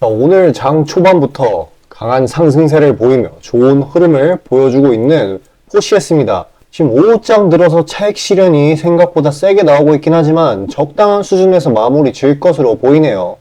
자, 오늘 장 초반부터 강한 상승세를 보이며 좋은 흐름을 보여주고 있는 포시에스입니다. 지금 5장 들어서 차익 실현이 생각보다 세게 나오고 있긴 하지만 적당한 수준에서 마무리 질 것으로 보이네요.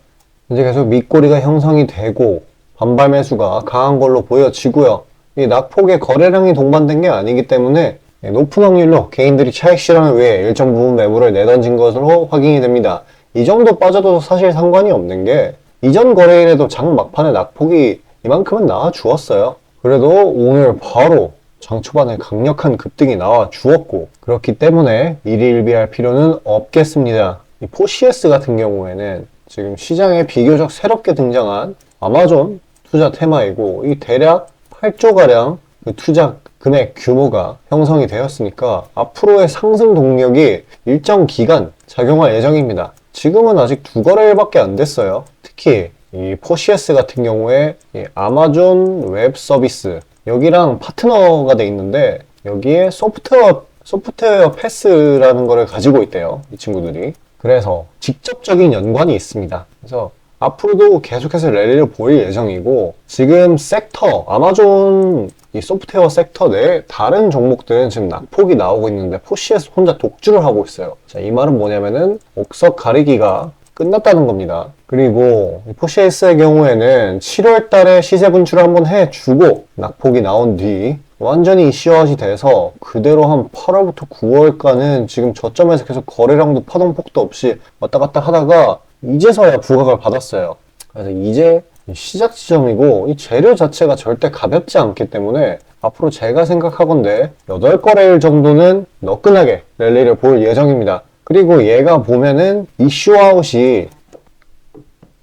이제 계속 밑꼬리가 형성이 되고 반발 매수가 강한 걸로 보여지고요. 이 낙폭의 거래량이 동반된 게 아니기 때문에 높은 확률로 개인들이 차익 실현을 위해 일정 부분 매물을 내던진 것으로 확인이 됩니다. 이 정도 빠져도 사실 상관이 없는 게 이전 거래일에도 장 막판에 낙폭이 이만큼은 나와 주었어요. 그래도 오늘 바로 장 초반에 강력한 급등이 나와 주었고 그렇기 때문에 일일비할 필요는 없겠습니다. 이 포시에스 같은 경우에는 지금 시장에 비교적 새롭게 등장한 아마존 투자 테마이고 이 대략 8조 가량 그 투자 금액 규모가 형성이 되었으니까 앞으로의 상승 동력이 일정 기간 작용할 예정입니다. 지금은 아직 두 거래일밖에 안 됐어요. 특히 이 포시에스 같은 경우에 이 아마존 웹 서비스 여기랑 파트너가 돼 있는데 여기에 소프트웨어 소프트웨어 패스라는 거를 가지고 있대요. 이 친구들이. 그래서 직접적인 연관이 있습니다. 그래서 앞으로도 계속해서 랠리를 보일 예정이고 지금 섹터 아마존 이 소프트웨어 섹터 내 다른 종목들은 지금 낙폭이 나오고 있는데 포시에서 혼자 독주를 하고 있어요. 자, 이 말은 뭐냐면은 옥석 가리기가 끝났다는 겁니다. 그리고 이 포시에스의 경우에는 7월 달에 시세 분출을 한번 해주고 낙폭이 나온 뒤 완전히 이슈화이 돼서 그대로 한 8월부터 9월까지는 지금 저점에서 계속 거래량도 파동폭도 없이 왔다 갔다 하다가 이제서야 부각을 받았어요. 그래서 이제 시작 지점이고 이 재료 자체가 절대 가볍지 않기 때문에 앞으로 제가 생각하건데 8거래일 정도는 너끈하게 랠리를 볼 예정입니다. 그리고 얘가 보면은 이슈아웃이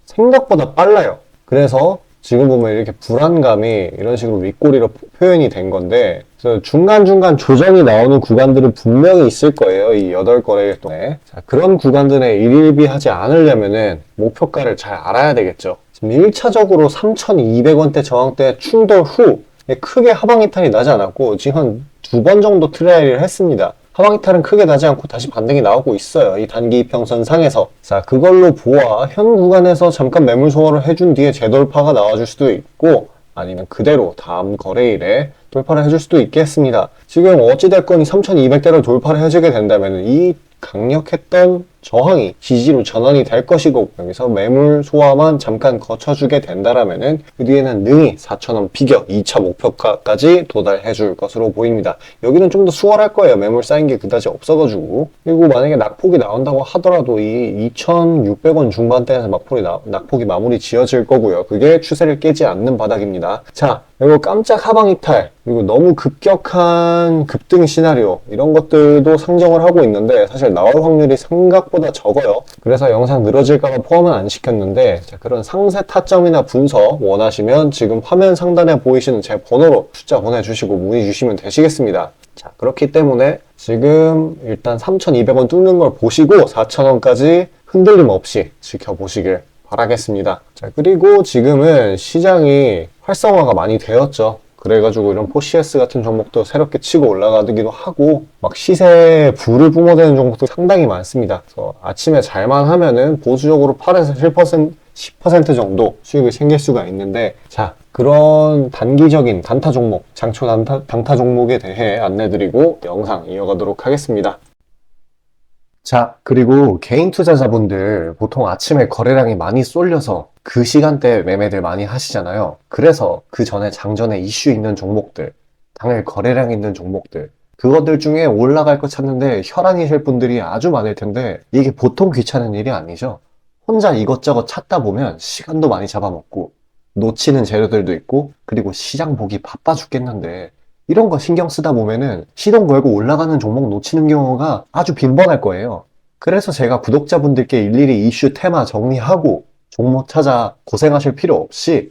생각보다 빨라요. 그래서 지금 보면 이렇게 불안감이 이런 식으로 윗꼬리로 표현이 된 건데 그래서 중간중간 조정이 나오는 구간들은 분명히 있을 거예요. 이 8거래일 동안에. 자, 그런 구간들에 일일비 하지 않으려면은 목표가를 잘 알아야 되겠죠. 지금 1차적으로 3,200원대 저항대 충돌 후 크게 하방 이탈이 나지 않았고 지금 한 두 번 정도 트라이를 했습니다. 하방 이탈은 크게 나지 않고 다시 반등이 나오고 있어요. 이 단기 이평선 상에서. 자, 그걸로 보아 현 구간에서 잠깐 매물 소화를 해준 뒤에 재돌파가 나와줄 수도 있고 아니면 그대로 다음 거래일에 돌파를 해줄 수도 있겠습니다. 지금 어찌됐건 3200대를 돌파를 해주게 된다면 이 강력했던 저항이 지지로 전환이 될 것이고 여기서 매물 소화만 잠깐 거쳐주게 된다라면은 그 뒤에는 능히 4,000원 비겨 2차 목표가까지 도달해 줄 것으로 보입니다. 여기는 좀 더 수월할 거예요. 매물 쌓인 게 그다지 없어가지고 그리고 만약에 낙폭이 나온다고 하더라도 이 2,600원 중반대에서 낙폭이, 나, 낙폭이 마무리 지어질 거고요. 그게 추세를 깨지 않는 바닥입니다. 자 그리고 깜짝 하방 이탈 그리고 너무 급격한 급등 시나리오 이런 것들도 상정을 하고 있는데 사실 나올 확률이 생각보다 적어요. 그래서 영상 늘어질까봐 포함은 안 시켰는데 자, 그런 상세 타점이나 분석 원하시면 지금 화면 상단에 보이시는 제 번호로 숫자 보내주시고 문의 주시면 되시겠습니다. 자 그렇기 때문에 지금 일단 3,200원 뚫는 걸 보시고 4,000원까지 흔들림 없이 지켜보시길 바라겠습니다. 자, 그리고 지금은 시장이 활성화가 많이 되었죠. 그래가지고 이런 포시에스 같은 종목도 새롭게 치고 올라가기도 하고 막 시세에 불을 뿜어대는 종목도 상당히 많습니다. 그래서 아침에 잘만 하면은 보수적으로 8에서 7% 10% 정도 수익이 생길 수가 있는데 자 그런 단기적인 단타 종목 장초 단타, 단타 종목에 대해 안내드리고 영상 이어가도록 하겠습니다. 자, 그리고 개인 투자자분들 보통 아침에 거래량이 많이 쏠려서 그 시간대에 매매들 많이 하시잖아요. 그래서 그 전에 장전에 이슈 있는 종목들, 당일 거래량 있는 종목들, 그것들 중에 올라갈 거 찾는데 혈안이실 분들이 아주 많을 텐데 이게 보통 귀찮은 일이 아니죠. 혼자 이것저것 찾다 보면 시간도 많이 잡아먹고 놓치는 재료들도 있고 그리고 시장 보기 바빠 죽겠는데 이런 거 신경 쓰다 보면은 시동 걸고 올라가는 종목 놓치는 경우가 아주 빈번할 거예요. 그래서 제가 구독자분들께 일일이 이슈 테마 정리하고 종목 찾아 고생하실 필요 없이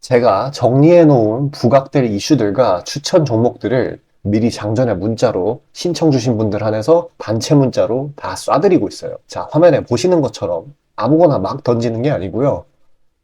제가 정리해 놓은 부각될 이슈들과 추천 종목들을 미리 장전에 문자로 신청 주신 분들 한해서 단체 문자로 다 쏴드리고 있어요. 자, 화면에 보시는 것처럼 아무거나 막 던지는 게 아니고요.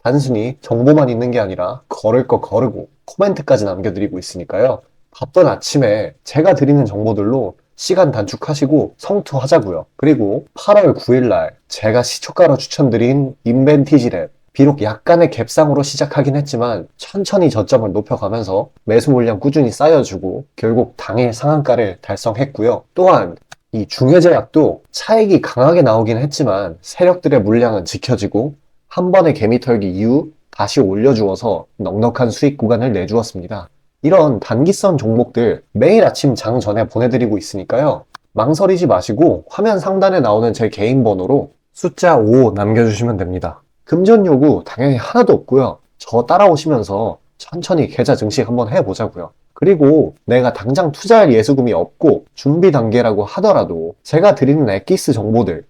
단순히 정보만 있는 게 아니라 걸을 거 거르고 코멘트까지 남겨드리고 있으니까요. 바쁜 아침에 제가 드리는 정보들로 시간 단축하시고 성투하자고요. 그리고 8월 9일 날 제가 시초가로 추천드린 인벤티지랩 비록 약간의 갭상으로 시작하긴 했지만 천천히 저점을 높여가면서 매수 물량 꾸준히 쌓여주고 결국 당일 상한가를 달성했고요. 또한 이 중해제약도 차익이 강하게 나오긴 했지만 세력들의 물량은 지켜지고 한 번의 개미 털기 이후 다시 올려주어서 넉넉한 수익 구간을 내주었습니다. 이런 단기성 종목들 매일 아침 장 전에 보내드리고 있으니까요. 망설이지 마시고 화면 상단에 나오는 제 개인 번호로 숫자 5 남겨주시면 됩니다. 금전 요구 당연히 하나도 없고요. 저 따라오시면서 천천히 계좌 증식 한번 해보자고요. 그리고 내가 당장 투자할 예수금이 없고 준비 단계라고 하더라도 제가 드리는 엑기스 정보들,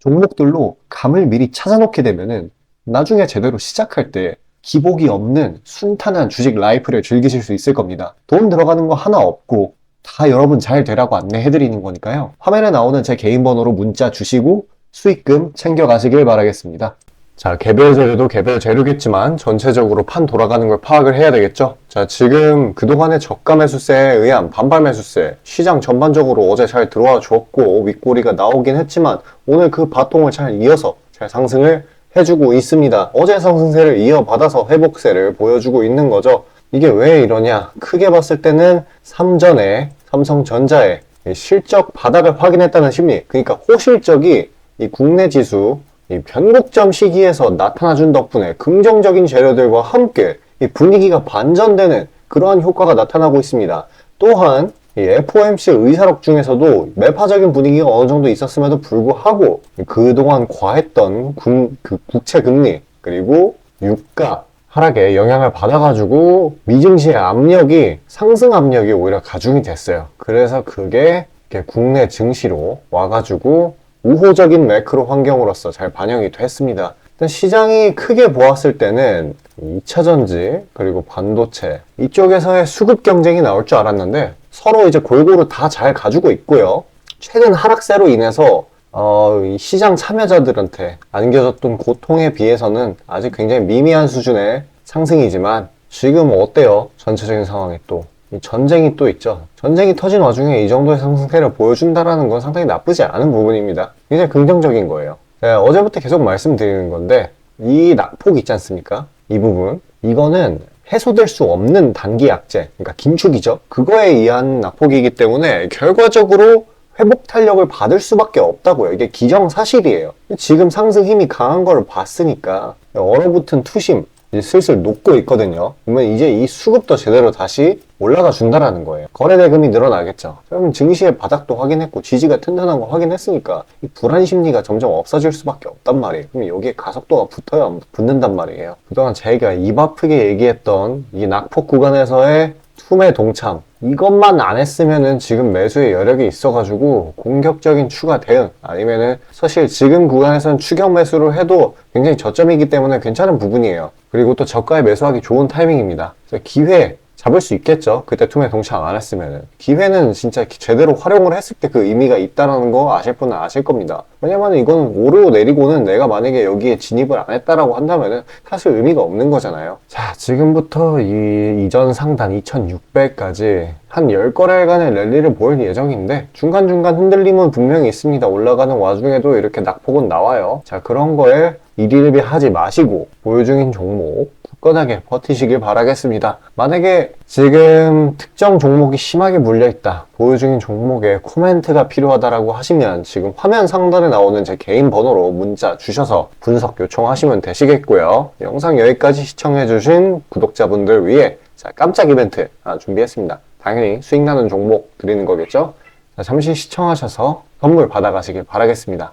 종목들로 감을 미리 찾아놓게 되면은 나중에 제대로 시작할 때 기복이 없는 순탄한 주식 라이프를 즐기실 수 있을 겁니다. 돈 들어가는 거 하나 없고 다 여러분 잘 되라고 안내해드리는 거니까요. 화면에 나오는 제 개인 번호로 문자 주시고 수익금 챙겨가시길 바라겠습니다. 자, 개별 재료도 개별 재료겠지만 전체적으로 판 돌아가는 걸 파악을 해야 되겠죠? 자, 지금 그동안의 저가 매수세에 의한 반발 매수세, 시장 전반적으로 어제 잘 들어와 주었고 윗꼬리가 나오긴 했지만 오늘 그 바통을 잘 이어서 잘 상승을 해주고 있습니다. 어제 상승세를 이어받아서 회복세를 보여주고 있는 거죠. 이게 왜 이러냐? 크게 봤을 때는 삼전에 삼성전자의 실적 바닥을 확인했다는 심리, 그러니까 호실적이 이 국내 지수 이 변곡점 시기에서 나타나준 덕분에 긍정적인 재료들과 함께 이 분위기가 반전되는 그러한 효과가 나타나고 있습니다. 또한 이 FOMC 의사록 중에서도 매파적인 분위기가 어느 정도 있었음에도 불구하고 그동안 과했던 국, 그 국채 금리 그리고 유가 하락에 영향을 받아가지고 미증시의 압력이 상승 압력이 오히려 가중이 됐어요. 그래서 그게 국내 증시로 와가지고 우호적인 매크로 환경으로서 잘 반영이 됐습니다. 일단 시장이 크게 보았을 때는 2차전지 그리고 반도체 이쪽에서의 수급 경쟁이 나올 줄 알았는데 서로 이제 골고루 다 잘 가지고 있고요. 최근 하락세로 인해서 어, 이 시장 참여자들한테 안겨졌던 고통에 비해서는 아직 굉장히 미미한 수준의 상승이지만 지금 어때요? 전체적인 상황이 또. 이 전쟁이 또 있죠. 전쟁이 터진 와중에 이 정도의 상승세를 보여준다라는 건 상당히 나쁘지 않은 부분입니다. 굉장히 긍정적인 거예요. 네, 어제부터 계속 말씀드리는 건데 이 낙폭 있지 않습니까? 이 부분 이거는 해소될 수 없는 단기 약재, 그러니까 긴축이죠. 그거에 의한 낙폭이기 때문에 결과적으로 회복 탄력을 받을 수밖에 없다고요. 이게 기정사실이에요. 지금 상승 힘이 강한 걸 봤으니까 얼어붙은 투심 이제 슬슬 녹고 있거든요. 그러면 이제 이 수급도 제대로 다시 올라가 준다라는 거예요. 거래 대금이 늘어나겠죠. 그러면 증시의 바닥도 확인했고 지지가 튼튼한 거 확인했으니까 이 불안 심리가 점점 없어질 수밖에 없단 말이에요. 그럼 여기에 가속도가 붙어야 붙는단 말이에요. 그동안 제가 입 아프게 얘기했던 이 낙폭 구간에서의 투매 동참 이것만 안 했으면은 지금 매수의 여력이 있어가지고 공격적인 추가 대응 아니면은 사실 지금 구간에서는 추격 매수를 해도 굉장히 저점이기 때문에 괜찮은 부분이에요. 그리고 또 저가에 매수하기 좋은 타이밍입니다. 기회 잡을 수 있겠죠. 그때 투매 동참 안 했으면은. 기회는 진짜 제대로 활용을 했을 때 그 의미가 있다는 거 아실 분은 아실 겁니다. 왜냐면 이거는 오르고 내리고는 내가 만약에 여기에 진입을 안 했다라고 한다면은 사실 의미가 없는 거잖아요. 자, 지금부터 이 이전 상단 2600까지 한 10거래간의 랠리를 보일 예정인데 중간중간 흔들림은 분명히 있습니다. 올라가는 와중에도 이렇게 낙폭은 나와요. 자, 그런 거에 일일비 하지 마시고 보유 중인 종목 굳건하게 버티시길 바라겠습니다. 만약에 지금 특정 종목이 심하게 물려있다. 보유 중인 종목에 코멘트가 필요하다라고 하시면 지금 화면 상단에 나오는 제 개인 번호로 문자 주셔서 분석 요청하시면 되시겠고요. 영상 여기까지 시청해주신 구독자분들 위해 자, 깜짝 이벤트 준비했습니다. 당연히 수익 나는 종목 드리는 거겠죠? 자, 잠시 시청하셔서 선물 받아가시길 바라겠습니다.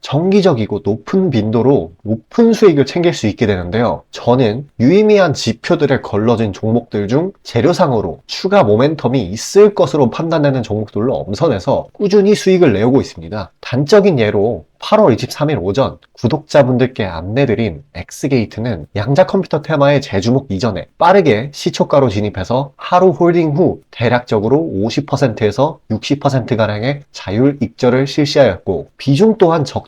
정기적이고 높은 빈도로 높은 수익을 챙길 수 있게 되는데요. 저는 유의미한 지표들에 걸러진 종목들 중 재료상으로 추가 모멘텀이 있을 것으로 판단되는 종목들로 엄선해서 꾸준히 수익을 내오고 있습니다. 단적인 예로 8월 23일 오전 구독자분들께 안내드린 엑스게이트는 양자 컴퓨터 테마의 재주목 이전에 빠르게 시초가로 진입해서 하루 홀딩 후 대략적으로 50%에서 60%가량의 자율 익절을 실시하였고 비중 또한 적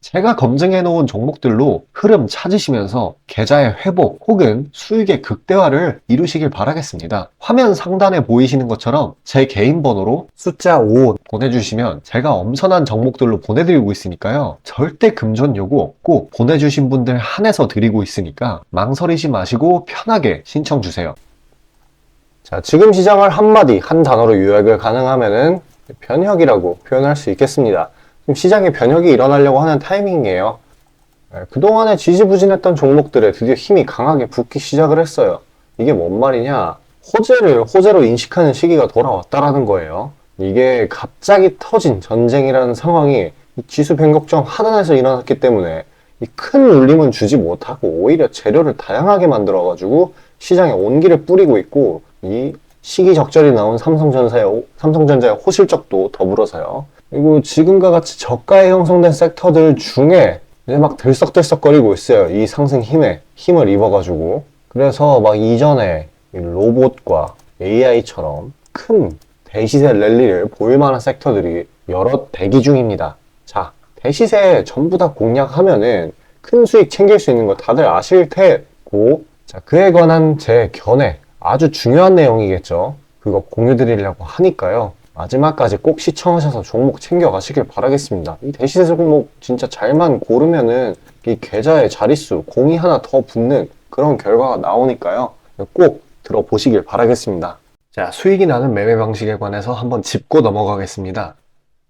제가 검증해 놓은 종목들로 흐름 찾으시면서 계좌의 회복 혹은 수익의 극대화를 이루시길 바라겠습니다. 화면 상단에 보이시는 것처럼 제 개인 번호로 숫자 5 보내주시면 제가 엄선한 종목들로 보내드리고 있으니까요. 절대 금전 요구 없고 보내주신 분들 한해서 드리고 있으니까 망설이지 마시고 편하게 신청 주세요. 자, 지금 시장을 한마디, 한 단어로 요약을 가능하면은 변혁이라고 표현할 수 있겠습니다. 시장에 변혁이 일어나려고 하는 타이밍이에요. 네, 그동안에 지지부진했던 종목들에 드디어 힘이 강하게 붙기 시작을 했어요. 이게 뭔 말이냐? 호재를 호재로 인식하는 시기가 돌아왔다라는 거예요. 이게 갑자기 터진 전쟁이라는 상황이 이 지수 변곡점 하단에서 일어났기 때문에 이큰 울림은 주지 못하고 오히려 재료를 다양하게 만들어가지고 시장에 온기를 뿌리고 있고 이 시기적절히 나온 삼성전자의, 삼성전자의 호실적도 더불어서요. 그리고 지금과 같이 저가에 형성된 섹터들 중에 이제 막 들썩들썩거리고 있어요. 이 상승 힘에 힘을 입어가지고. 그래서 막 이전에 이 로봇과 AI처럼 큰 대시세 랠리를 보일 만한 섹터들이 여러 대기 중입니다. 자, 대시세 전부 다 공략하면은 큰 수익 챙길 수 있는 거 다들 아실 테고, 자, 그에 관한 제 견해 아주 중요한 내용이겠죠. 그거 공유 드리려고 하니까요. 마지막까지 꼭 시청하셔서 종목 챙겨가시길 바라겠습니다. 이 대시세 종목 진짜 잘만 고르면은 이 계좌의 자릿수, 공이 하나 더 붙는 그런 결과가 나오니까요. 꼭 들어보시길 바라겠습니다. 자, 수익이 나는 매매 방식에 관해서 한번 짚고 넘어가겠습니다.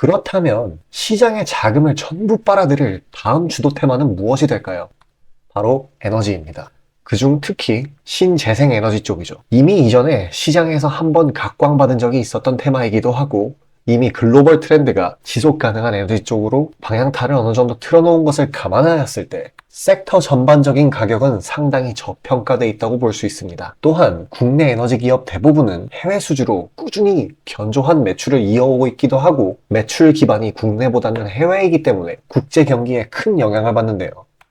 그렇다면 시장의 자금을 전부 빨아들일 다음 주도 테마는 무엇이 될까요? 바로 에너지입니다. 그중 특히 신재생 에너지 쪽이죠. 이미 이전에 시장에서 한번 각광받은 적이 있었던 테마이기도 하고 이미 글로벌 트렌드가 지속 가능한 에너지 쪽으로 방향타를 어느 정도 틀어놓은 것을 감안하였을 때 섹터 전반적인 가격은 상당히 저평가돼 있다고 볼 수 있습니다. 또한 국내 에너지 기업 대부분은 해외 수주로 꾸준히 견조한 매출을 이어오고 있기도 하고 매출 기반이 국내보다는 해외이기 때문에 국제 경기에 큰 영향을 받는데요.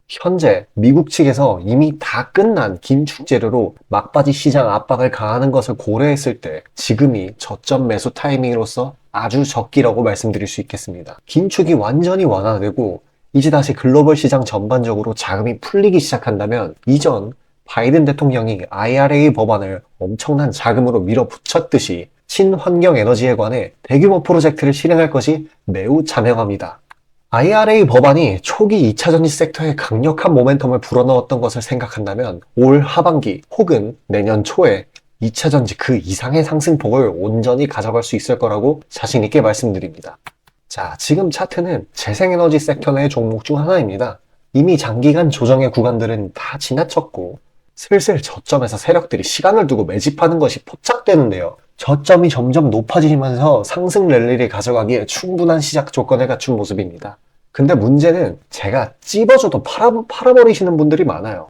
현재 미국 측에서 이미 다 끝난 긴축 재료로 막바지 시장 압박을 가하는 것을 고려했을 때 지금이 저점 매수 타이밍으로서 아주 적기라고 말씀드릴 수 있겠습니다. 긴축이 완전히 완화되고 이제 다시 글로벌 시장 전반적으로 자금이 풀리기 시작한다면 이전 바이든 대통령이 IRA 법안을 엄청난 자금으로 밀어붙였듯이 친환경 에너지에 관해 대규모 프로젝트를 실행할 것이 매우 자명합니다. IRA 법안이 초기 2차 전지 섹터에 강력한 모멘텀을 불어넣었던 것을 생각한다면 올 하반기 혹은 내년 초에 2차 전지 그 이상의 상승폭을 온전히 가져갈 수 있을 거라고 자신있게 말씀드립니다. 자, 지금 차트는 재생에너지 섹터 내 종목 중 하나입니다. 이미 장기간 조정의 구간들은 다 지나쳤고 슬슬 저점에서 세력들이 시간을 두고 매집하는 것이 포착되는데요. 저점이 점점 높아지면서 상승 랠리를 가져가기에 충분한 시작 조건을 갖춘 모습입니다. 근데 문제는 제가 찝어줘도 팔아, 팔아버리시는 분들이 많아요.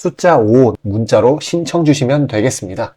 숫자 5 문자로 신청 주시면 되겠습니다.